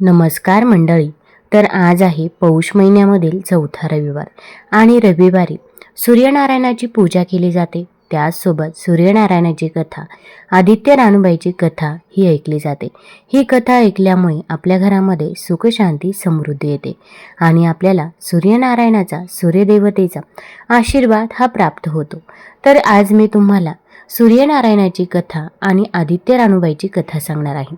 नमस्कार मंडळी. तर आज आहे पौष महिन्यामधील चौथा रविवार आणि रविवारी सूर्यनारायणाची पूजा केली जाते. त्याचसोबत सूर्यनारायणाची कथा आदित्य रानूबाईची कथा ही ऐकली जाते. ही कथा ऐकल्यामुळे आपल्या घरामध्ये सुखशांती समृद्धी येते आणि आपल्याला सूर्यनारायणाचा सूर्यदेवतेचा आशीर्वाद हा प्राप्त होतो. तर आज मी तुम्हाला सूर्यनारायणाची कथा आणि आदित्य रानूबाईची कथा सांगणार आहे.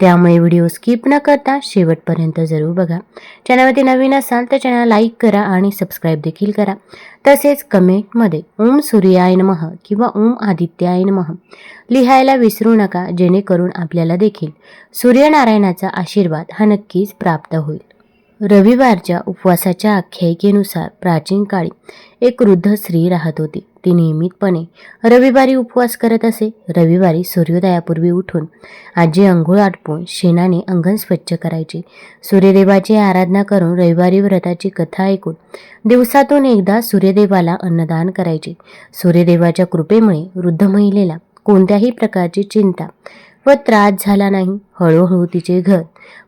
त्यामुळे व्हिडिओ स्किप न करता शेवटपर्यंत जरूर बघा. चॅनलवरती नवीन असाल तर चॅनल लाईक करा आणि सबस्क्राईब देखील करा. तसेच कमेंटमध्ये ओम सूर्यायन मह किंवा ओम आदित्यायन मह लिहायला विसरू नका जेणेकरून आपल्याला देखील सूर्यनारायणाचा आशीर्वाद हा नक्कीच प्राप्त होईल. रविवारच्या उपवासाच्या आख्यायिकेनुसार प्राचीन काळी एक वृद्ध स्त्री राहत होती. ती नियमितपणे रविवारी उपवास करत असे. रविवारी सूर्योदयापूर्वी उठून आजी अंघोळ आटपून शेणाने अंगण स्वच्छ करायची. सूर्यदेवाची आराधना करून रविवारी व्रताची कथा ऐकून दिवसातून एकदा सूर्यदेवाला अन्नदान करायचे. सूर्यदेवाच्या कृपेमुळे वृद्ध महिलेला कोणत्याही प्रकारची चिंता व त्रास झाला नाही. हळूहळू तिचे घर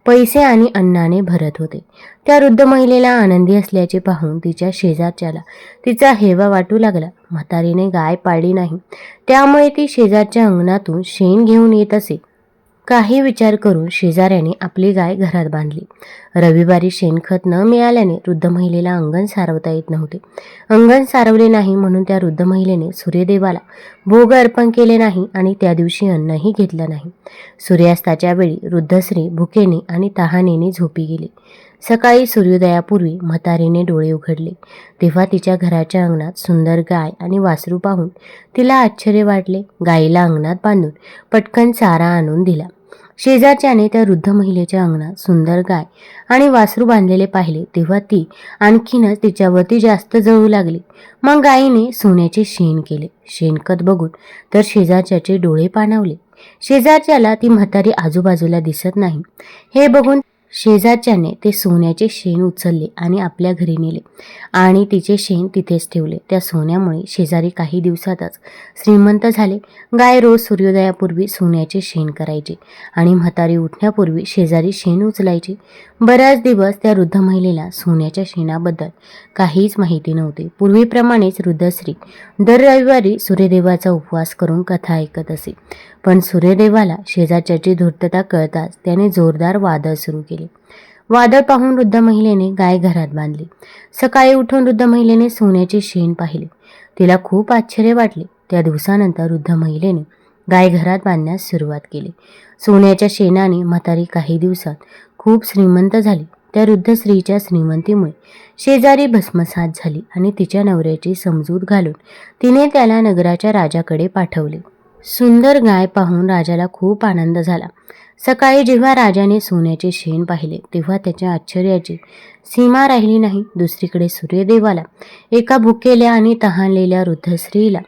पैसे आणि अन्नाने भरत होते. त्या वृद्ध महिलेला आनंदी असल्याचे पाहून तिच्या शेजारच्याला तिचा हेवा वाटू लागला. म्हातारीने गाय पाळली नाही. त्यामुळे ती शेजारच्या अंगणातून शेण घेऊन येत असे. काही विचार करून शेजाऱ्याने आपली गाय घरात बांधली. रविवारी शेणखत न मिळाल्याने वृद्ध महिलेला अंगण सारवता येत नव्हते. अंगण सारवले नाही म्हणून त्या वृद्ध महिलेने सूर्यदेवाला भोग अर्पण केले नाही आणि त्या दिवशी अन्नही घेतलं नाही. सूर्यास्ताच्या वेळी वृद्ध स्त्री भुकेने आणि तहानेने झोपी गेली. सकाळी सूर्योदयापूर्वी म्हातारीने डोळे उघडले. तेव्हा तिच्या घराच्या अंगणात सुंदर गाय आणि वासरू पाहून तिला आश्चर्य वाटले. गायीला अंगणात बांधून पटकन चारा आणून दिला. शेजारच्याने त्या वृद्ध महिलेच्या अंगणात सुंदर गाय आणि वासरू बांधलेले पाहिले. तेव्हा ती आणखीनच तिच्यावरती जास्त जळू लागली. मग गायीने सोन्याचे शेण केले. शेणखत बघून तर शेजारच्याचे डोळे पाणावले. शेजारच्याला ती म्हातारी आजूबाजूला दिसत नाही. हे बघून शेजारच्याने ते सोन्याचे शेण उचलले आणि आपल्या घरी नेले. आणि तिचे शेण तिथेच ठेवले. त्या सोन्यामुळे शेजारी काही दिवसातच श्रीमंत झाले. गाय रोज सूर्योदयापूर्वी सोन्याचे शेण करायचे आणि म्हातारी उठण्यापूर्वी शेजारी शेण उचलायची. बऱ्याच दिवस त्या वृद्ध महिलेला सोन्याच्या शेणाबद्दल काहीच माहिती नव्हती. पूर्वीप्रमाणेच वृद्ध स्त्री दर रविवारी सूर्यदेवाचा उपवास करून कथा ऐकत असे. पण सूर्यदेवाला शेजारच्याची धूर्तता कळताच त्याने जोरदार वादळ सुरू केले. वादळ पाहून वृद्ध महिलेने गाय घरात बांधली. सकाळी उठून वृद्ध महिलेने सोन्याचे शेण पाहिले. तिला खूप आश्चर्य वाटले. त्या दिवसानंतर वृद्ध महिलेने गाय घरात बांधण्यास सुरुवात केली. सोन्याच्या शेणाने म्हातारी काही दिवसात खूप श्रीमंत झाली. त्या वृद्ध स्त्रीच्या श्रीमंतीमुळे शेजारी भस्मसात झाली आणि तिच्या नवऱ्याची समजूत घालून तिने त्याला नगराच्या राजाकडे पाठवले. सुंदर गाय पाहून राजाला खूप आनंद झाला. सकाळी जेव्हा राजाने सोन्याचे शेण पाहिले तेव्हा त्याच्या आश्चर्याची सीमा राहिली नाही. दुसरीकडे सूर्यदेवाला एका भुकेल्या आणि तहानलेल्या वृद्ध स्त्रीला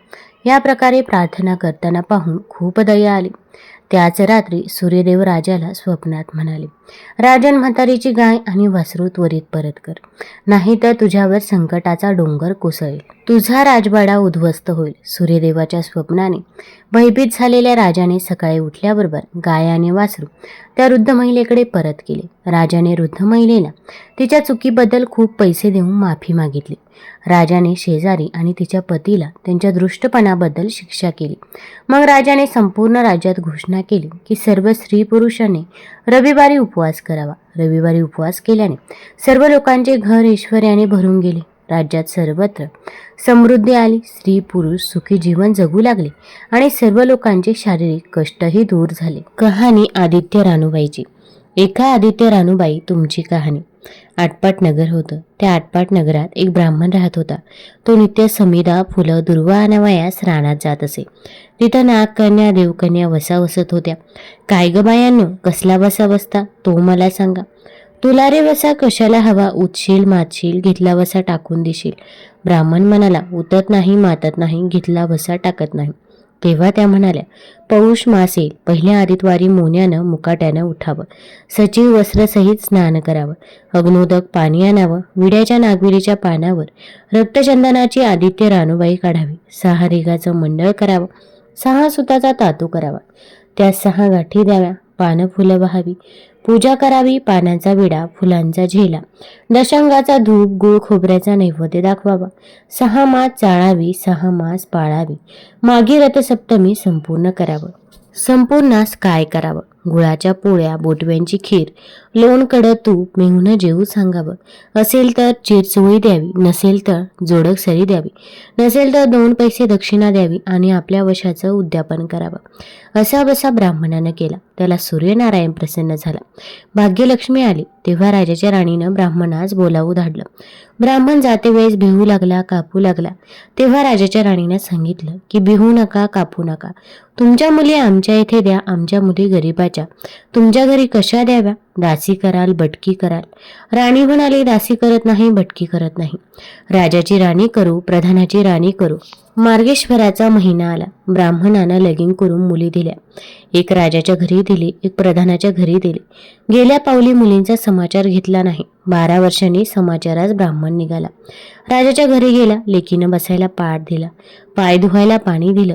या प्रकारे प्रार्थना करताना पाहून खूप दया आली. त्याच रात्री सूर्यदेव राजाला स्वप्नात म्हणाले राजन म्हातारीची गाय आणि वासरू त्वरित परत कर नाहीतर तुझ्यावर संकटाचा डोंगर कोसळेल. तुझा राजवाडा उद्ध्वस्त होईल. सूर्यदेवाच्या स्वप्नाने भयभीत झालेल्या राजाने सकाळी उठल्याबरोबर गाय आणि वासरू त्या वृद्ध महिलेकडे परत केले राजाने वृद्ध महिलेला तिच्या चुकीबद्दल खूप पैसे देऊन माफी मागितली. राजाने शेजारी आणि तिच्या पतीला त्यांच्या दृष्टपणाबद्दल शिक्षा केली. मग राजाने संपूर्ण राज्यात घोषणा केली की सर्व स्त्री पुरुषांनी रविवारी उपवास करावा. रविवारी उपवास केल्याने सर्व लोकांचे घर ऐश्वर्याने भरून गेले. राज्यात सर्वत्र समृद्धी आली. स्त्री पुरुष सुखी जीवन जगू लागले आणि सर्व लोकांचे शारीरिक कष्टही दूर झाले. कहाणी आदित्य रानूबाईची एका आदित्य रानूबाई तुमची कहाणी. आटपाट नगर होतं. त्या आटपाट नगरात एक ब्राह्मण राहत होता. तो नित्य समीदा फुलं दुर्वा आणावयास रानात जात असे. तिथं नागकन्या देवकन्या वसा वसत होत्या. काय ग बायांनो कसला बसा बसता तो मला सांगा. तुला रे वसा कशाला हवा? उठशील मातशील घेतला वसा टाकून देशील. ब्राह्मण म्हणाला उतत नाही मातत नाही घेतला वसा टाकत नाही. तेव्हा त्या म्हणाल्या पौष मासेल पहिल्या आदितवारी मोन्यानं मुकाट्यानं उठावं. सचिव वस्त्रसहित स्नान करावं. अग्नोदक पाणी आणावं. विड्याच्या नागविरीच्या पानावर रक्तचंदनाची आदित्य रानूबाई काढावी. सहा रेगाचं मंडळ करावं. सहा सुताचा तातू करावा. त्या सहा गाठी द्याव्या. पानं फुलं व्हावी. पूजा करावी पानांचा विडा फुलांचा झेला. दशांगाचा धूप गुळ खोबऱ्याचा नैवेद्य दाखवावा. सहा मास चाळावी सहा मास पाळावी. मागी रथसप्तमी संपूर्ण करावं. संपूर्णास काय करावं? गुळाच्या पोळ्या बोटव्यांची खीर. लोणकडं तूप मेहून जेवू सांगावं. असेल तर चिरचोळी द्यावी नसेल तर जोडक सरी द्यावी. नसेल तर दोन पैसे दक्षिणा द्यावी आणि आपल्या वशाचं उद्यापन करावं. असा बसा ब्राह्मणानं केला. त्याला सूर्यनारायण प्रसन्न झाला. भाग्यलक्ष्मी आली. तेव्हा राजाच्या राणीनं ब्राह्मणास बोलावू धाडलं. ब्राह्मण जाते वेळेस भिवू लागला कापू लागला. तेव्हा राजाच्या राणीनं सांगितलं की भिवू नका कापू नका. तुमच्या मुली आमच्या इथे द्या आमच्या मुली गरीबाच्या. तुमच्या घरी कशा द्याव्या? दास कराल बटकी कराल. राणी म्हणाली दासी करत नाही बटकी करत नाही. राजाची राणी करू प्रधानाची राणी करू. मार्गेश्वराचा महिना आला. ब्राह्मणांना लगीन करून मुली दिल्या. एक राजाच्या घरी दिली एक प्रधानाच्या घरी दिली. गेल्या पावली मुलींचा समाचार घेतला नाही. बारा वर्षांनी समाचारास ब्राह्मण निघाला. राजाच्या घरी गेला लेकीनं बसायला पाठ दिला. पाय धुवायला पाणी दिलं.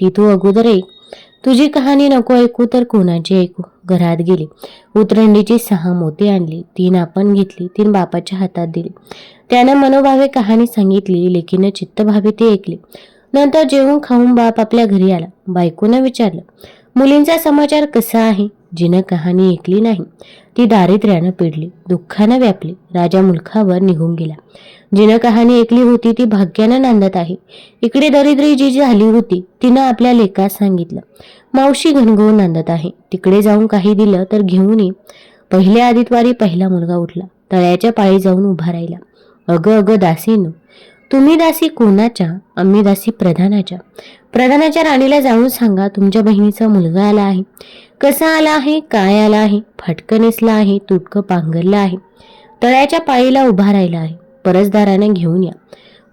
ती तू अगोदर ऐक. तुझी कहाणी नको ऐकू तर कोणाची ऐकू? घरात गेली. उतरंडीची सहा मोती आणली. तीन आपण घेतली. तीन बापाच्या हातात दिली. त्यानं मनोभावे कहाणी सांगितली. लेकीनं चित्तभावे ती ऐकली. नंतर जेवून खाऊन बाप आपल्या घरी आला. बायकोनं विचारलं मुलींचा समाचार कसा आहे? जिनं कहाणी ऐकली नाही ती दारिद्र्यानं पिडली दुःखानं व्यापली राजा मुलखावर निघून गेला. जिनं कहाणी ऐकली होती ती भाग्यानं नांदत आहे. इकडे दरिद्री जी झाली होती तिनं आपल्या लेखात सांगितलं मावशी घनघोर नांदत आहे. तिकडे जाऊन काही दिलं तर घेऊन ये. पहिल्या आदितवारी पहिला मुलगा उठला तळ्याच्या पाळी जाऊन उभा राहिला. अगं अगं दासीनं तुम्ही दासी कोणाच्या? आम्ही दासी प्रधानाच्या. प्रधानाच्या राणीला जाऊन सांगा तुमच्या बहिणीचा मुलगा आला आहे. कसा आला आहे काय आला आहे फाटकं नेसला आहे तुटकं पांघरलं आहे. तळ्याच्या पाळीला उभा राहिला आहे. परसदाराने घेऊन या.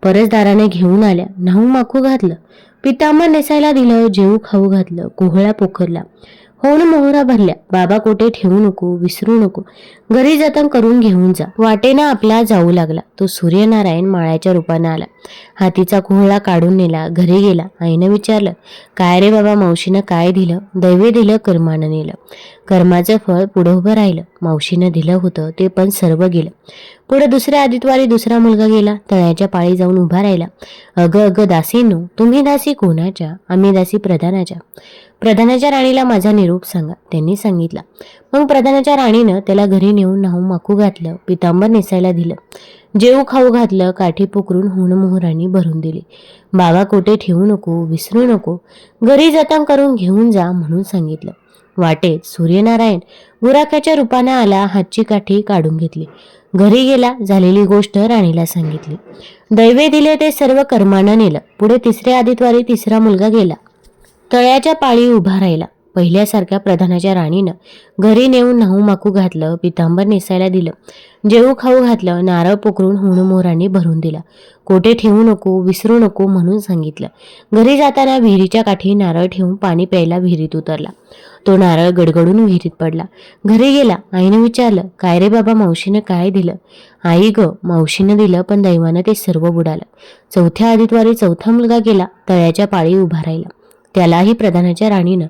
परसदाराने घेऊन आल्या. न्हाऊ माखू घातलं. पितांबर नेसायला दिलं जेऊ खाऊ घातलं कोहळा पोखरला. होऊन मोहरा भरल्या. बाबा कोठे ठेवू नको विसरू नको. घरी जतन करून घेऊन जा. वाटेनं आपला जाऊ लागला. तो सूर्यनारायण माळ्याच्या रूपानं आला. हातीचा कोहळा काढून नेला. घरी गेला. आईनं विचारलं काय रे बाबा मावशीनं काय दिलं? दैवे दिलं कर्मानं नेलं. कर्माचं फळ पुढं उभं राहिलं. मावशीनं दिलं होतं ते पण सर्व गेलं. पुढे दुसऱ्या आदितवारी दुसरा मुलगा गेला. तळ्याच्या पाळी जाऊन उभा राहिला. अगं अगं दासीनो तुम्ही दासी कोणाच्या? आम्ही दासी प्रधानाच्या. प्रधानाच्या राणीला माझा निरूप सांगा त्यांनी सांगितला. मग प्रधानाच्या राणीनं त्याला घरी नेऊन नाहू माकू घातलं पितांबर नेसायला दिलं. जेऊ खाऊ घातलं काठी पोकरून हुन मोहरांनी भरून दिली. बाबा कोठे ठेवू नको विसरू नको घरी जतन करून घेऊन जा म्हणून सांगितलं. वाटेत सूर्यनारायण गुराख्याच्या रूपानं आला हातची काठी काढून घेतली. घरी गेला झालेली गोष्ट राणीला सांगितली. दैवे दिले ते सर्व कर्मानं नेलं. पुढे तिसऱ्या आदितवारी तिसरा मुलगा गेला. तळ्याच्या पाळी उभा राहिला. पहिल्यासारख्या प्रधानाच्या राणीनं घरी नेऊन न्हाऊ माकू घातलं पितांबर नेसायला दिलं. जेऊ खाऊ घातलं नारळ पोकरून हुणमोरांनी भरून दिला. कोठे ठेवू नको विसरू नको म्हणून सांगितलं. घरी जाताना विहिरीच्या काठी नारळ ठेवून पाणी प्यायला विहिरीत उतरला. तो नारळ गडगडून विहिरीत पडला. घरी गेला आईनं विचारलं काय रे बाबा मावशीनं काय दिलं? आई ग मावशीनं दिलं पण दैवानं ते सर्व बुडालं. चौथ्या आदितवारी चौथा मुलगा गेला तळ्याच्या पाळी उभा राहिला. त्यालाही प्रधानाच्या राणीनं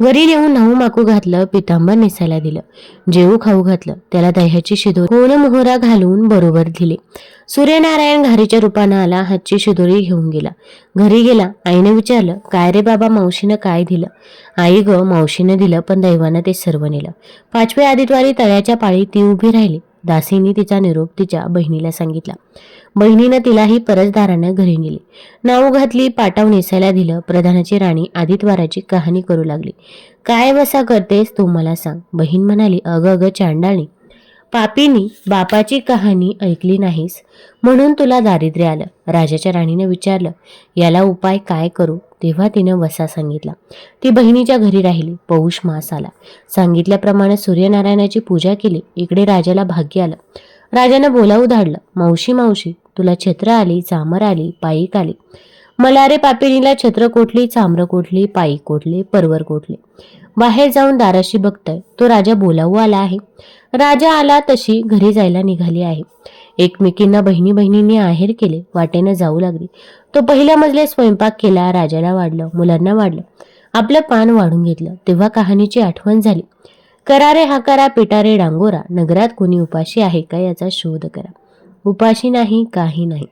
घरी नेऊन न्हाऊ माकू घातलं पितांबर नेसायला दिलं. जेऊ खाऊ घातलं त्याला दह्याची शिदोरी कोण मोहरा घालून बरोबर दिले. सूर्यनारायण घारीच्या रूपानं आला हातची शिदोरी घेऊन गेला. घरी गेला आईनं विचारलं काय रे बाबा मावशीनं काय दिलं? आई ग मावशीनं दिलं पण दैवानं ते सर्व नेलं. पाचव्या आदितवारी तळ्याच्या पाळी ती उभी राहिली. दासीने तिचा निरोप तिच्या बहिणीला सांगितला. बहिणीनं तिलाही परसदारानं घरी नेली. नाऊ घातली पाटाव नेसायला दिलं प्रधानाची राणी आदितवाराची कहाणी करू लागली. काय वसा करतेस तू मला सांग बहीण म्हणाली. अगं अगं चांडाळी पापीनी बापाची कहाणी ऐकली नाहीस म्हणून तुला दारिद्र्य आलं. राजाच्या राणीनं विचारलं याला उपाय काय करू? तेव्हा तिनं वसा सांगितला. ती बहिणीच्या घरी राहिली. पौष मास आला. सांगितल्याप्रमाणे सूर्यनारायणाची पूजा केली. इकडे राजाला भाग्य आलं. राजानं बोलावू धाडलं. मावशी मावशी तुला छत्र आली चामर आली पायीक आली मला रे पापिणीला छत्र कोठली चामर कोठली पायी कोठली परवर कोठली? बाहेर जाऊन दाराशी बघतोय. तो राजा बोलावू आला आहे. राजा आला तशी घरी जायला निघाली आहे. एकमेकींना बहिणी बहिणींनी आहेर केले वाटेनं जाऊ लागली. तो पहिल्या मजले स्वयंपाक केला राजाला वाढलं मुलांना वाढलं. आपलं पान वाढून घेतलं. तेव्हा कहाणीची आठवण झाली. करारे हाकारा पिटारे डांगोरा. नगरात कोणी उपाशी आहे का याचा शोध करा. उपाशी नाही काही नाही.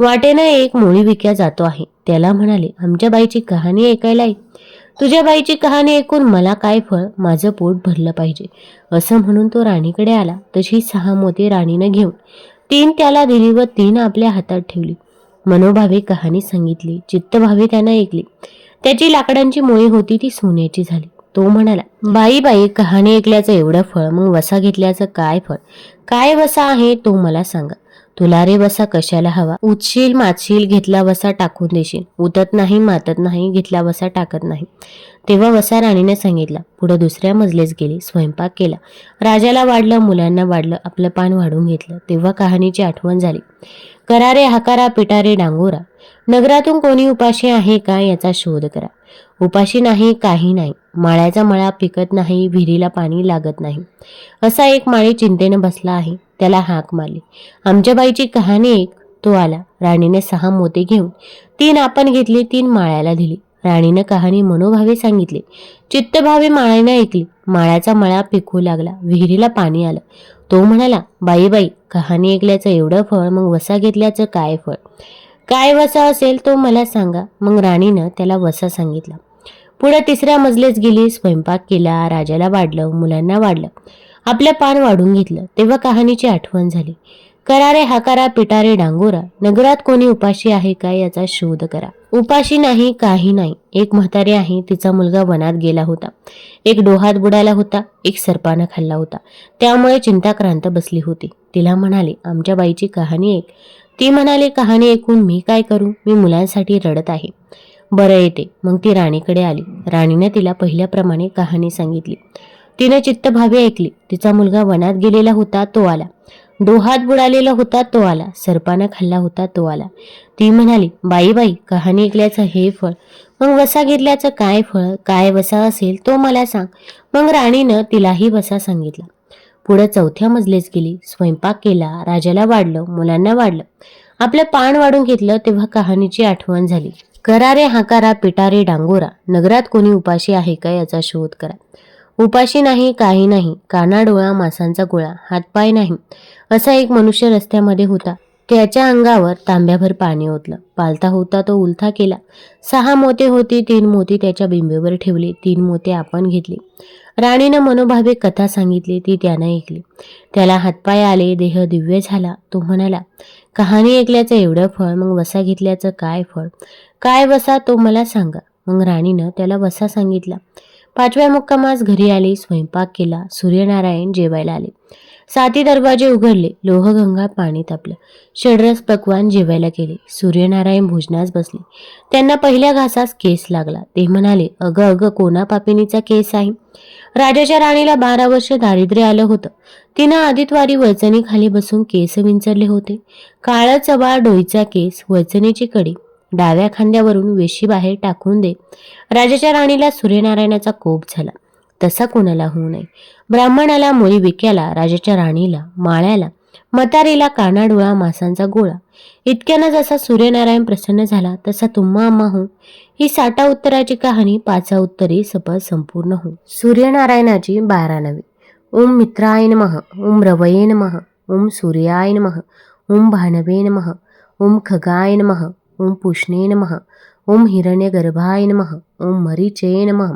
वाटेनं एक मोळी विक्या जातो आहे. त्याला म्हणाले आमच्या बाईची कहाणी ऐकायला ये. तुझ्या बाईची कहाणी ऐकून मला काय फळ? माझं पोट भरलं पाहिजे. असं म्हणून तो राणीकडे आला. तशी सहा मोती राणीनं घेऊन तीन त्याला दिली व तीन आपल्या हातात ठेवली. मनोभावे कहाणी सांगितली चित्तभावे त्यांना ऐकली. त्याची लाकडांची मोळी होती ती सोन्याची झाली. तो म्हणाला बाई बाई कहाणी ऐकल्याचं एवढं फळ मग वसा घेतल्याचं काय फळ? काय वसा आहे तो मला सांगा. तुला रे वसा कशाला हवा? उचशील माचशील घेतला वसा टाकून देशील. उतत नाही मातत नाही घेतला वसा टाकत नाही. तेव्हा वसा राणीने सांगितला. पुढे दुसऱ्या मजलेच गेली स्वयंपाक केला. राजाला वाढलं मुलांना वाढलं आपलं पान वाढून घेतलं. तेव्हा कहाणीची आठवण झाली. करारे हकारा पिटारे डांगोरा. नगरातून कोणी उपाशी आहे का याचा शोध करा. उपाशी नाही काही नाही. माळ्याचा मळा पिकत नाही विहिरीला पाणी लागत नाही. असा एक माळी चिंतेनं बसला आहे. त्याला हाक मारली. आमच्या बाईची कहाणी एक. तो आला. राणीने सहा मोते घेऊन तीन आपण घेतली तीन माळ्याला दिली. राणीनं कहाणी मनोभावे सांगितली. चित्तभावे माळ्यानं ऐकली. माळ्याचा मळा पिकू लागला. विहिरीला पाणी आलं. तो म्हणाला बाई बाई कहाणी ऐकल्याचं एवढं फळ मग वसा घेतल्याचं काय फळ? काय वसा असेल तो मला सांगा. मग राणीनं त्याला वसा सांगितला. पुढे तिसऱ्या मजलेच गेली स्वयंपाक केला राजाला वाढलं मुलांना वाढलं. आपलं पान वाढून घेतलं तेव्हा कहाणीची आठवण झाली. करारे हाकारा पिटारे डांगोरा नगरात कोणी उपाशी आहे का याचा शोध करा. उपाशी नाही काही नाही. एक म्हातारी आहे तिचा मुलगा वनात गेला होता. एक डोहात बुडाला होता एक सर्पानं खाल्ला होता. त्यामुळे चिंताक्रांत बसली होती. तिला म्हणाले आमच्या बाईची कहाणी ऐक. ती म्हणाली कहाणी ऐकून मी काय करू? मी मुलांसाठी रडत आहे. बरं येते मग ती राणीकडे आली. राणीने तिला पहिल्याप्रमाणे कहाणी सांगितली. तिने चित्तभावे ऐकली. तिचा मुलगा वनात गेलेला होता तो आला. डोहात बुडालेला होता तो आला. सर्पानं खाल्ला होता तो आला. ती म्हणाली बाई बाई कहाणी ऐकल्याचं हे फळ. मग वसा घेतल्याचं काय फळ? काय वसा असेल तो मला सांग. मग राणीनं तिलाही वसा सांगितला. पुढं चौथ्या मजलेच गेली. स्वयंपाक केला. राजाला वाढलं. मुलांना वाढलं. आपलं पान वाढून घेतलं तेव्हा कहाणीची आठवण झाली. करारे हाकारा पिटारे डांगोरा. नगरात कोणी उपाशी आहे का याचा शोध करा. उपाशी नाही काही नाही. काना डोळा मासांचा गोळा. हातपाय नाही. असा एक मनुष्य रस्त्यामध्ये होता. त्याच्या अंगावर तांब्याभर पाणी ओतलं. पालता होता तो उलथा केला. सहा मोते होती तीन मोती त्याच्या बिंबेवर ठेवली तीन मोते आपण घेतली. राणीनं मनोभावे कथा सांगितली ती त्यानं ऐकली. त्याला हातपाय आले देह दिव्य झाला. तो म्हणाला कहाणी ऐकल्याचं एवढं फळ मग वसा घेतल्याचं काय फळ? काय वसा तो मला सांगा. मग राणीनं त्याला वसा सांगितला. पाचव्या मुक्कामास घरी आली स्वयंपाक केला सूर्यनारायण जेवायला आले. साती दरवाजे उघडले. लोहगंगा पाणी तापलं. षडरस पकवान जेवायला केले सूर्यनारायण भोजनास बसले. त्यांना पहिल्या घासास केस लागला. ते म्हणाले अगं अगं कोणा पापिनीचा केस आहे? राजाच्या राणीला बारा वर्ष दारिद्र्य आलं होतं. तिनं आदितवारी वचनीखाली बसून केस विंचरले होते. काळा चबाळ डोईचा केस वचनीची कडी डाव्या खांद्यावरून वेशी बाहेर टाकून दे. राजाच्या राणीला सूर्यनारायणाचा कोप झाला. तसा कोणाला होऊ नये. ब्राह्मणाला मुळी विक्याला राजाच्या राणीला माळ्याला मतारीला कानाडोळा मासांचा गोळा. इतक्यानं जसा सूर्यनारायण प्रसन्न झाला तसा तुम्हा आम्हा हो ही साठा उत्तराची कहाणी पाचा उत्तरी सपद संपूर्ण हो सूर्यनारायणाची बारा नवी ओम मित्रायन मह ओम रवयेन मह ओम सूर्यायन मह ओम भानवेन मह ओम खगायन मह ओम पुष्णेन मह ओम हिरण्यगर्भाय मह ओम मरीचेन मह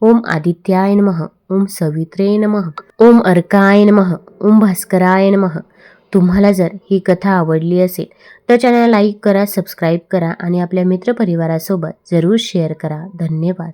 ओम आदित्याय नमः ओम सवित्रे नमः ओम अर्काय नमः ओम भास्कराय नमः. तुम्हाला जर ही कथा आवडली असेल तर चॅनल लाईक करा सबस्क्राईब करा आणि आपल्या मित्रपरिवारासोबत जरूर शेअर करा. धन्यवाद.